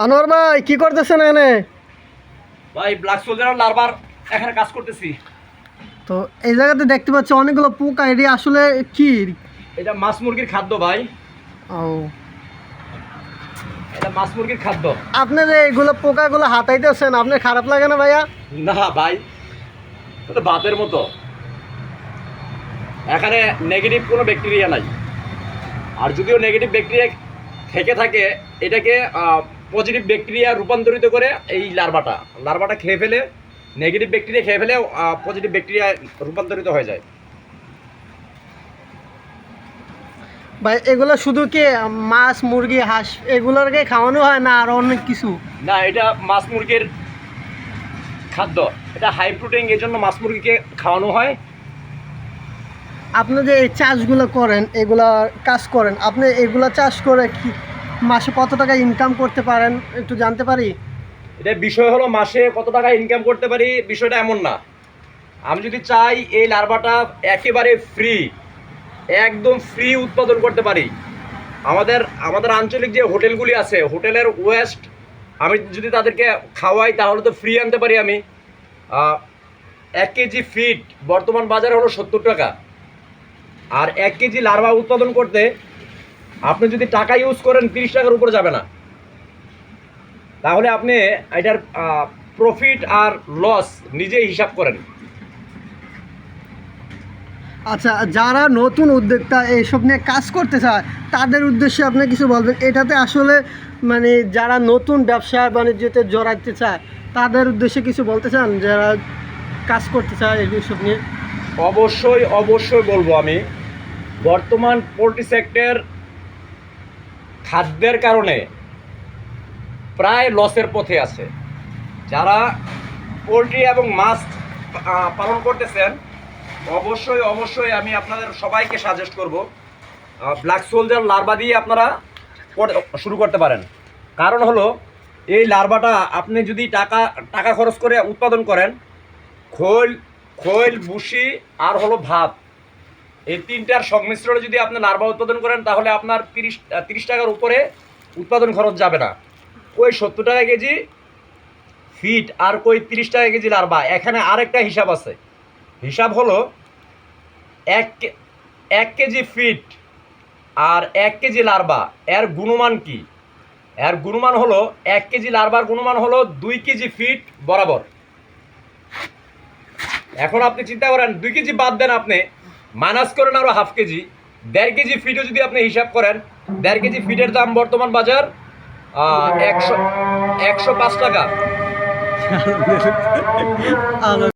আনোয়ার ভাই কি করতেছেন এনে ভাই ব্ল্যাক সোলজার লারবার এখানে কাজ করতেছি। তো এই জায়গাতে দেখতে পাচ্ছি অনেকগুলো পোকা এটি আসলে কি? এটা মাছ মুরগির খাদ্য ভাই। ও। এটা মাছ মুরগির খাদ্য। আপনি যে এইগুলো পোকাগুলো হাতাইতেছেন আপনার খারাপ লাগে না ভাইয়া? না ভাই। এটা বাতের মতো। এখানে নেগেটিভ কোনো ব্যাকটেরিয়া নাই। আর যদিও নেগেটিভ ব্যাকটেরিয়া থেকে থাকে এটাকে পজিটিভ ব্যাকটেরিয়া রূপান্তরিত করে এই লার্ভাটা লার্ভাটা খেয়ে ফেলে নেগেটিভ ব্যাকটেরিয়া খেয়ে ফেলে পজিটিভ ব্যাকটেরিয়া রূপান্তরিত হয়ে যায়। ভাই এগুলো শুধু কি মাছ মুরগি হাঁস এগুলোরকে খাওয়ানো হয় না আর অনেক কিছু? না এটা মাছ মুরগির খাদ্য। এটা হাই প্রোটিন এই জন্য মাছ মুরগিকে খাওয়ানো হয়। আপনি যে এই চাষগুলো করেন এগুলা কাজ করেন আপনি এগুলা চাষ করে কি মাসে কত টাকা ইনকাম করতে পারেন? একটু জানতে পারি? এটা বিষয় হলো মাসে কত টাকা ইনকাম করতে পারি? বিষয়টা এমন না। আমি যদি চাই এই লার্ভাটা একেবারে ফ্রি একদম ফ্রি উৎপাদন করতে পারি। আমাদের আমাদের আঞ্চলিক যে হোটেলগুলি আছে, হোটেলের ওয়েস্ট আমি যদি তাদেরকে খাওয়াই, তাহলে তো ফ্রি আনতে পারি আমি। এক কেজি ফিট বর্তমান বাজারে হলো সত্তর টাকা। আর এক কেজি লার্ভা উৎপাদন করতে আপনি যদি টাকা ইউজ করেন তিরিশ টাকার উপরে যাবে না। তাহলে আপনি এটার প্রফিট আর লস নিজেই হিসাব করেন। আচ্ছা যারা নতুন উদ্যোক্তা এইসব নিয়ে কাজ করতে চায় তাদের উদ্দেশ্যে আপনি কিছু বলবেন? এটাতে আসলে মানে যারা নতুন ব্যবসা বাণিজ্যতে জড়াতে চায় তাদের উদ্দেশ্যে কিছু বলতে চান? যারা কাজ করতে চায় এই এইসব নিয়ে? অবশ্যই অবশ্যই বলব আমি। বর্তমান পোলট্রি সেক্টর খাদ্যের কারণে প্রায় লসের পথে আছে। যারা পোলট্রি এবং মাছ পালন করতেছেন, অবশ্যই অবশ্যই আমি আপনাদের সবাইকে সাজেস্ট করব ব্ল্যাক সোলজার লার্ভা দিয়ে আপনারা শুরু করতে পারেন। কারণ হলো, এই লার্ভাটা আপনি যদি টাকা টাকা খরচ করে উৎপাদন করেন, খোল খোল বুসি আর হলো ভাত এই তিনটার সংমিশ্রণে যদি আপনি লার্ভা উৎপাদন করেন, তাহলে আপনার তিরিশ তিরিশ টাকার উপরে উৎপাদন খরচ যাবে না। কই সত্তর টাকা কেজি? ফিট আর কই তিরিশ টাকা কেজি লার্ভা এখানে আরেকটা হিসাব আছে। হিসাব হলো এক এক কেজি ফিট আর এক কেজি লার্ভা এর গুণমান কি? এর গুণমান হলো, এক কেজি লার্ভার গুণমান হলো দুই কেজি ফিট বরাবর। এখন আপনি চিন্তা করেন, দুই কেজি বাদ দেন আপনি মাইনাস করেন আরও হাফ কেজি, দেড় কেজি ফিটও যদি আপনি হিসাব করেন, দেড় কেজি ফিটের দাম বর্তমান বাজার একশো একশো পাঁচ টাকা।